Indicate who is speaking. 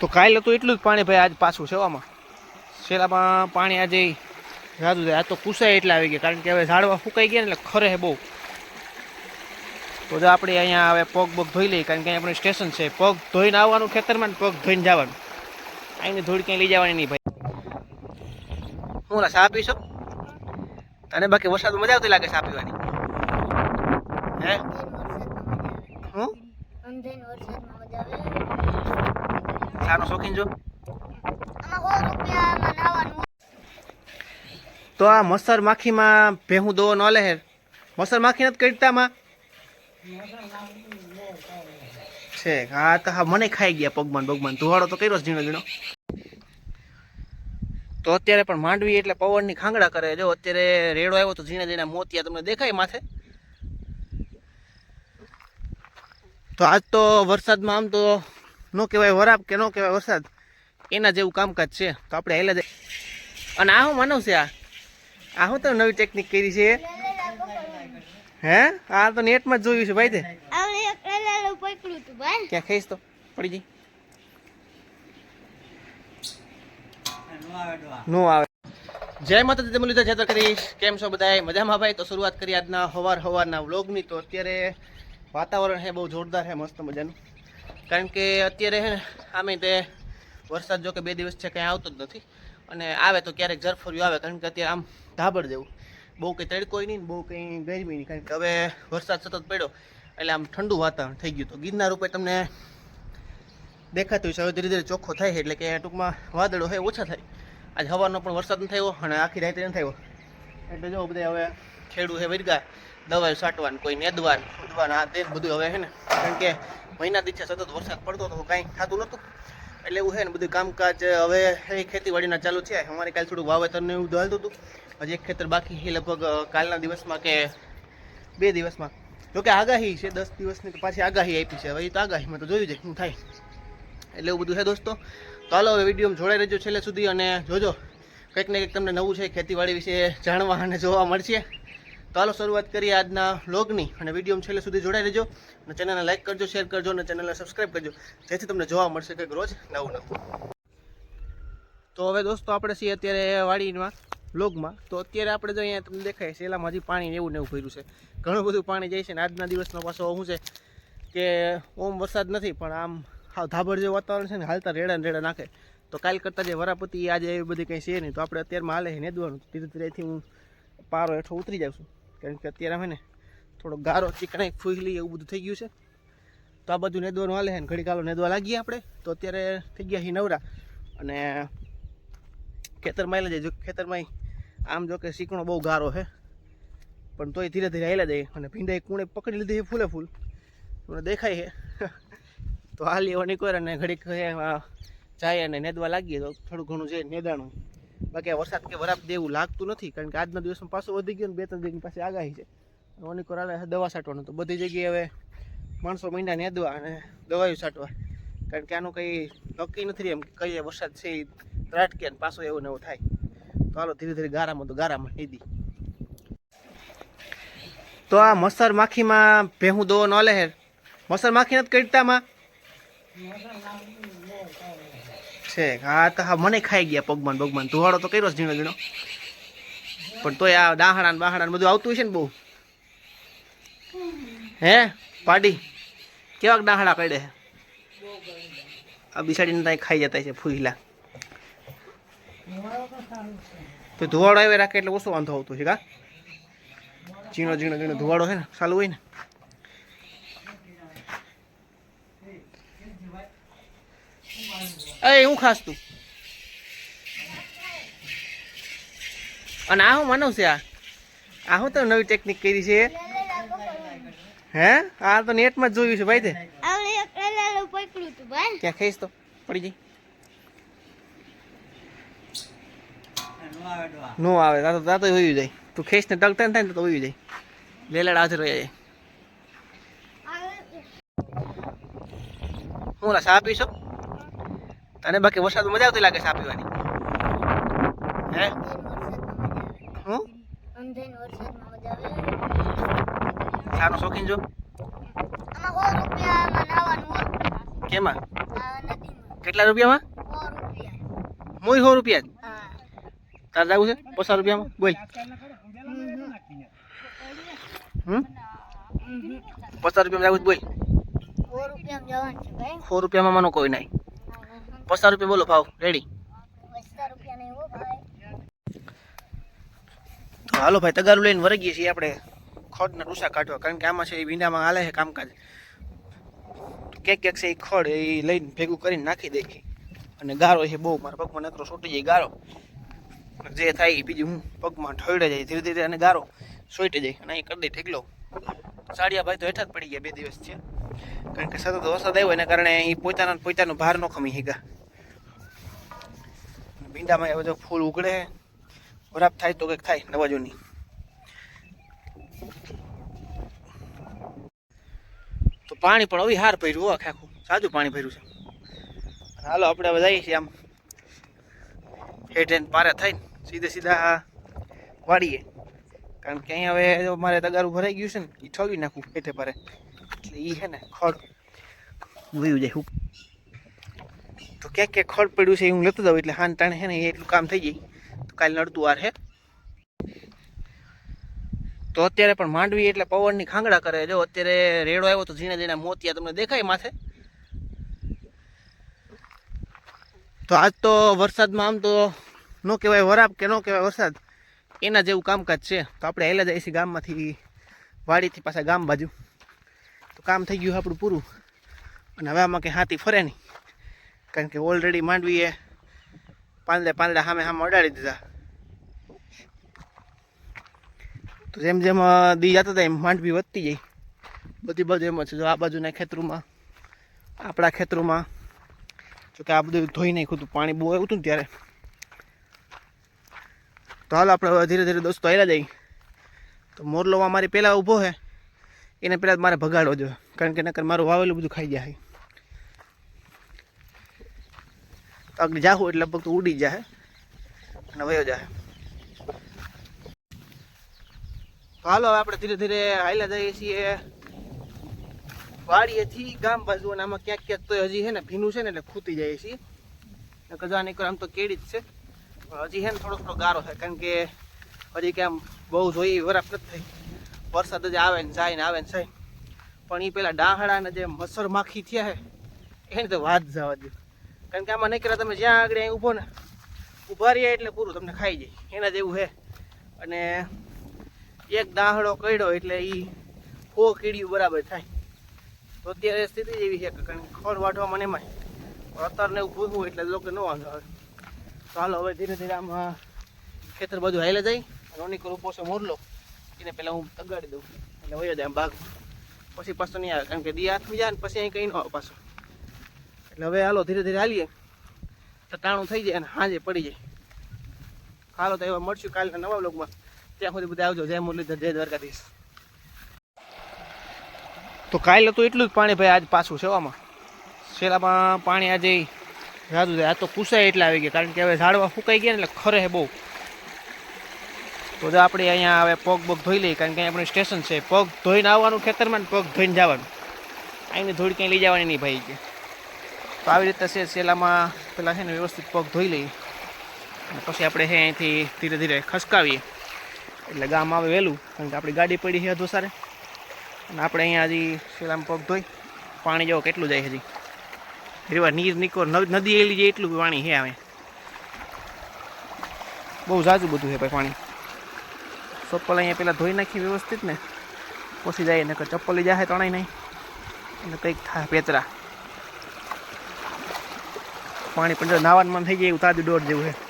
Speaker 1: તો કાલે તો એટલું જ પાણી ભાઈ આજ પાછું છે આમાં શેલામાં પાણી આજે જાદુ થાય આ તો કુસાય એટલા આવી ગયા. કારણ કે હવે ઝાડવા ફૂંકાઈ ગયા ને એટલે ખરે બહુ. તો જો આપણે અહીંયા હવે પગ પગ ધોઈ લઈએ. કારણ કે અહીંયા આપણે સ્ટેશન છે. પગ ધોઈને આવવાનું ખેતરમાં ને પગ ધોઈને જવાનું. અહીંની ધોળી ક્યાંય લઈ જવાની નહીં ભાઈ. હું ના ચા પીશો? તને બાકી વરસાદ મજા આવતી લાગે ચા પીવાની? હે? હું? ચાનો શોખીન છો તો આ મસર માખીમાં ભેહું દો ન લે મસર માખી નથી કડતામાં છે હા તો હા મને ખાઈ ગયા પગમાન પગમાન ધુવાડો તો કર્યો ઝીણો ઝીણો. તો અત્યારે પણ માંડવી એટલે પવનની ખાંગડા કરે. જો અત્યારે રેડો આવ્યો તો ઝીણા ઝીણા મોતિયા તમને દેખાય માથે. તો આજ તો વરસાદમાં આમ તો ન કહેવાય વરાપ કે ન કહેવાય વરસાદ એના જેવું કામકાજ છે. તો આપણે હેલા જાય. અને આ હું માનવ છે આ. આ હું તો નવી ટેકનિક કરી છે. હે? આ તો નેટમાં જ જોયું છે ભાઈ તે. ક્યાં ખાઈશ તો? પડી જઈ નો આવે. જય માતાજી તમે લીધા જતર કરીશ. કેમ છો બધા મજામાં ભાઈ? તો શરૂઆત કરી આજના હવાર હવારના વ્લોગની. તો અત્યારે વાતાવરણ છે બહુ જોરદાર છે મસ્ત મજાનું. કારણ કે અત્યારે છે ને, આમે તે વરસાદ જો કે બે દિવસ છે, કંઈ આવતો જ નથી. અને આવે તો ક્યારેક ઝરફર્યું આવે, કારણ કે અત્યારે આમ ધાબળ જેવું બહુ કંઈ તડકોય નહીં બહુ કંઈ ગરમી નહીં, કારણ કે હવે વરસાદ સતત પડ્યો, એટલે આમ ઠંડુ વાતાવરણ થઈ ગયું. તો ગિરનાર ઉપર તમને દેખાતું છે હવે ધીરે ધીરે ચોખ્ખો થાય છે, એટલે કે ટૂંકમાં વાદળો હોય ઓછા થાય. આજે હવાનો પણ વરસાદ નથી થયો અને આખી રાત્રે નથી થયો એટલે જો બધા હવે ખેડૂ છે વર્ગા, દવાઈ છાંટવાનું, કોઈ નેદવાન ઉદવાન આ તે બધું હવે છે ને, કારણ કે મહિના દિવસે સતત વરસાદ પડતો હતો, કાંઈ થતું નહોતું. એટલે એવું છે ને બધું કામકાજ હવે એ ખેતીવાડીના ચાલુ છે અમારે કાલે થોડું વાવેતરને એવું ચાલતું હતું. હજી એક ખેતર બાકી છે લગભગ કાલના દિવસમાં કે બે દિવસમાં. જોકે આગાહી છે, દસ દિવસની તો પાછી આગાહી આપી છે. હવે એ તો આગાહીમાં તો જોયું છે શું થાય. એટલે એવું બધું છે દોસ્તો. હાલો, હવે વિડીયોમાં જોડાઈ રહેજો છેલ્લે સુધી અને જોજો. કંઈક ને કંઈક તમને નવું છે ખેતીવાડી વિશે જાણવા અને જોવા મળશે. તો હાલો, શરૂઆત કરીએ આજના વ્લોગની અને વીડિયો છેલ્લે સુધી જોડાઈ રહેજો અને ચેનલને લાઈક કરજો શેર કરજો અને ચેનલને સબસ્ક્રાઈબ કરજો. જેથી તમને જોવા મળશે કંઈક રોજ નવું નવું. તો હવે દોસ્તો, આપણે છીએ અત્યારે વાડીમાં બ્લોગમાં તો અત્યારે આપણે જો અહીંયા તમને દેખાય છે હજી પાણી એવું ને એવું ભર્યું છે. ઘણું બધું પાણી જાય છે ને આજના દિવસનો પાછો શું છે કે ઓમ વરસાદ નથી, પણ આમ ધાબળ જેવું વાતાવરણ છે ને, હાલતા રેડા ને રેડા નાખે. તો કાલ કરતાં જે વરાપતિ, આજે એવી બધી કંઈ છે નહીં, તો આપણે અત્યારમાં હાલે છે નેદવાનું. ધીરે ધીરેથી હું પારો હેઠો ઉતરી જાઉં છું. કારણ કે અત્યારે અમે ને થોડો ગારો ચીકણાઈ ફૂલી એવું બધું થઈ ગયું છે. તો આ બધું નેદવાનું હાલે છે ઘડી કાલો નેદવા લાગીએ આપણે. તો અત્યારે થઈ ગયા છીએ નવરા. અને ખેતરમાં આવેલા જાય જો ખેતરમાં આમ જો કે શીકણો બહુ ગારો છે. પણ તોય ધીરે ધીરે આવેલા જાય અને ભીંડાઈ કૂણે પકડી લીધી છે ફૂલે ફૂલ. તમને દેખાય છે. તો હાલ એવો નીકળે અને ઘડીક જાય અને નેદવા લાગીએ તો થોડું ઘણું છે નેદાણું બાકી વરસાદ કે વરાપ દેવું લાગતું નથી, કારણ કે આજના દિવસમાં પાછું વધી ગયું ને બે ત્રણ દિન પાસે આગાહી છે. ઓનિકોર કોરાલે દવા છાંટવાનું તો બધી જગ્યાએ હવે માણસો મહિના નેદવા અને દવાઓ છાંટવા કારણ કે આનું કંઈ નક્કી નથી એમ કે કઈ વરસાદ છે એ ત્રાટકે અને પાછો એવું ને એવું થાય. તો હાલો, ધીરે ધીરે ગારામાં તો ગારામાં હેદી. તો આ મસર માખીમાં ભેહું દો ન લે હેર મસર માખી નથી કડતામાં છે, હા, તો હા, મને ખાઈ ગયા પગમાન પગમાન ધોવાડો તો કર્યો ઝીણો ઝીણો. પણ તોય આ દાહણા ને બાહણા બધું આવતું છે ને બહુ. હે, પાડી, કેવાક દાહણા કડે આ બિસાડીને ત્યાં ખાઈ જતા છે ફૂઈલા. તો ધોવાડો આવે રાખે એટલે ઓછો વાંધો આવતો છે કા? ઝીણો ઝીણો ઝીણો ધોવાડો છે ને, ચાલુ હોય ને. અરે હું ખાસ તું. અને આ હું માનવ છે આ? આ હું તો નવી ટેકનિક કરી છે. હે? આ તો નેટમાં જ જોયું છે ભાઈ તે. ક્યાં ખાઈશ તો? પડી જઈ નો આવે તા તો તા તો હોયું જાય. તું ખેસ ને ટકતા થાય ને તો હોયું જાય. લેલાડ હાજર રહી જાય. હું ચા પીશો તને બાકી વરસાદ મજા આવતી લાગે ચા પીવાની. હે? હું? ચાનો શોખીન
Speaker 2: જો.
Speaker 1: કેમાં? કેટલા રૂપિયામાં? મોય સો રૂપિયા તારે જવું છે? પચાસ રૂપિયામાં? બોલ. પચાસ રૂપિયામાં જવું છે? બોલ.
Speaker 2: સો રૂપિયામાં
Speaker 1: માનો કોઈ નહીં. પચાસ રૂપિયા બોલો ભાવ રેડી
Speaker 2: પચાસ રૂપિયા નહીં હો ભાઈ.
Speaker 1: તો હાલો ભાઈ તગારું લઈને વરગીએ છીએ આપણે. ખડના ટૂસા કાઢવા કારણ કે આમાં છે એ ભીંડામાં હાલે છે કામકાજ. કેક ક્યાંક છે એ ખડ એ લઈને ભેગું કરીને નાખી દે અને ગારો છે બહુ મારા પગમાં નકરો સોટી જાય ગારો. જે થાય એ બીજું હું પગમાં ઠોડે જાય ધીરે ધીરે અને ગારો સોટી જાય. અને અહીં કરી દે ઠેકલો સાડિયા ભાઈ તો હેઠા જ પડી ગયા બે દિવસ છે કારણ કે સતત વરસાદ આવ્યો એના કારણે એ પોતાના પોતાનો ભાર ન ખમી હીગા ભીંડામાં એ બધો ફૂલ ઉગડે, ખરાબ થાય તો કંઈક થાય નવા જૂની તો પાણી પણ હવે હાર ભર્યું આખે આખું. સાદું પાણી ભર્યું છે. હાલો, આપણે હવે જઈએ છીએ આમ. હેઠ એન્ડ પારે થઈને સીધે સીધા વાળીએ કારણ કે અહીંયા હવે જો મારે તગારું ભરાઈ ગયું છે ને એ ઠલવી નાખું હેઠે પારે. એટલે એ છે ને, ખડ. વયું જાય તો ક્યાંક ક્યાંક ખડ પડ્યું છે એ હું લેતો જાઉં એટલે હાન તાણે છે ને એટલું કામ થઈ જાય તો કાલે નડતું વાર છે તો અત્યારે પણ માંડવી એટલે પવનની ખાંગડા કરે. જો અત્યારે રેડો આવ્યો તો ઝીણા ઝીણા મોતિયા તમને દેખાય માથે. તો આજ તો વરસાદમાં આમ તો ન કહેવાય વરાપ કે ન કહેવાય વરસાદ, એના જેવું કામકાજ છે. તો આપણે હેલા છે ગામમાંથી, વાડીથી પાછા ગામ બાજુ. તો કામ થઈ ગયું આપણું પૂરું. અને હવે આમાં કંઈ હાથી ફરે નહીં. કારણ કે ઓલરેડી માંડવીએ પાંદડે પાંદડા સામે સામે અડાડી દીધા. તો જેમ જેમ દી જતા હતા એમ માંડવી વધતી જઈ બધી બાજુ એમ જ છે. જો આ બાજુના ખેતરોમાં, આપણા ખેતરોમાં, જો કે આ બધું ધોઈ નાખ્યું હતું. પાણી બહુ આવ્યું ને ત્યારે. તો હાલ આપણે ધીરે ધીરે દોસ્તો આવ્યા જઈએ. તો મોરલોમાં મારી પહેલાં ઊભો છે એને પહેલાં મારે ભગાડવો જોઈએ. કારણ કે નકર મારું વાવેલું બધું ખાઈ જાય તો આગળ જાહું એટલે લગભગ તો ઉડી જાય અને વયો જાય હાલો, હવે આપણે ધીરે ધીરે હાલ્યા જઈએ છીએ. વાડીએથી ગામ બાજુ અને આમાં ક્યાંક ક્યાંક તો હજી છે ને ભીનું છે ને એટલે ખૂતી જાય છીએ. ગજા નીકળ આમ તો કેડી જ છે. પણ હજી છે ને થોડો થોડો ગારો થાય કારણ કે હજી કે આમ બહુ જોઈએ વરાપ નથી થઈ. વરસાદ જ આવે ને જાય ને આવે ને જાય પણ એ પેલા ડાહડા ને જે મચ્છર માખી થયા છે, એની તો વાત જવા દો કારણ કે આમાં નીકળ્યા તમે જ્યાં આગળ અહીં ઊભો ને, ઊભા રહ્યા એટલે પૂરું તમને ખાઈ જાય. એના જેવું છે. અને એક દાહડો કર્યો એટલે એ ફો કીડિયું બરાબર થાય. તો અત્યારે સ્થિતિ એવી છે કે કારણ કે ખોળ વાઢવા મને એમાં અત્યારને એવું ભૂવું એટલે લોકો ન વાંધો આવે. તો હાલો, હવે ધીરે ધીરે આમ ખેતર બાજુ હાલે જાય. રોની કરું પોસે મોરલો. એને પહેલાં હું તગાડી દઉં. એટલે વયો જાય આમ ભાગ પછી પાછો નહીં આવે. કારણ કે દી હાથમાં જાય ને પછી અહીં કંઈ ન આવે પાછો. એટલે હવે હાલો ધીરે ધીરે હાલીએ. તો થઈ જાય અને હાજે પડી જાય. હાલો તો એવા મળશું કાલના નવા બ્લોગમાં ત્યાં સુધી બધા આવજો. જય મુરલીધર, જય દ્વારકાધીશ. તો કાલે તો એટલું જ પાણી ભાઈ આજ પાછું છે આમાં પાણી આજે જાદુ થાય આ તો કુસાય એટલા આવી ગયા. કારણ કે હવે ઝાડવા ફૂંકાઈ ગયા ને એટલે ખરે બહુ. તો આપણે અહીંયા હવે પગ પગ ધોઈ લઈએ. કારણ કે આપણું સ્ટેશન છે. પગ ધોઈને આવવાનું ખેતરમાં ને પગ ધોઈને જવાનું. અહીંની ધોળી ક્યાંય લઈ જવાની નહીં ભાઈ. કે તો આવી રીતે છે, શેલામાં પહેલાં છે ને વ્યવસ્થિત પગ ધોઈ લઈએ. અને પછી આપણે છે અહીંથી ધીરે ધીરે ખસકાવીએ. એટલે ગામ આવે વહેલું, કારણ કે આપણી ગાડી પડી છે અધોસારે. અને આપણે અહીંયા હજી શેલામાં પગ ધોઈ, પાણી જેવો કેટલું જાય હજી. રેવા નીર નીકો નદી એલી જાય એટલું પાણી છે આવે બહુ ઝાઝું બધું છે ભાઈ પાણી. ચપ્પલ અહીંયા પેલા ધોઈ નાખી વ્યવસ્થિત ને. પછી જાય, નકર ચપ્પલ જાય તણાય નહીં અને કંઈક થાય, પેતરા. પાણી જો નાવાનું થઈ જાય એવું તાજું દોઢ જેવું છે.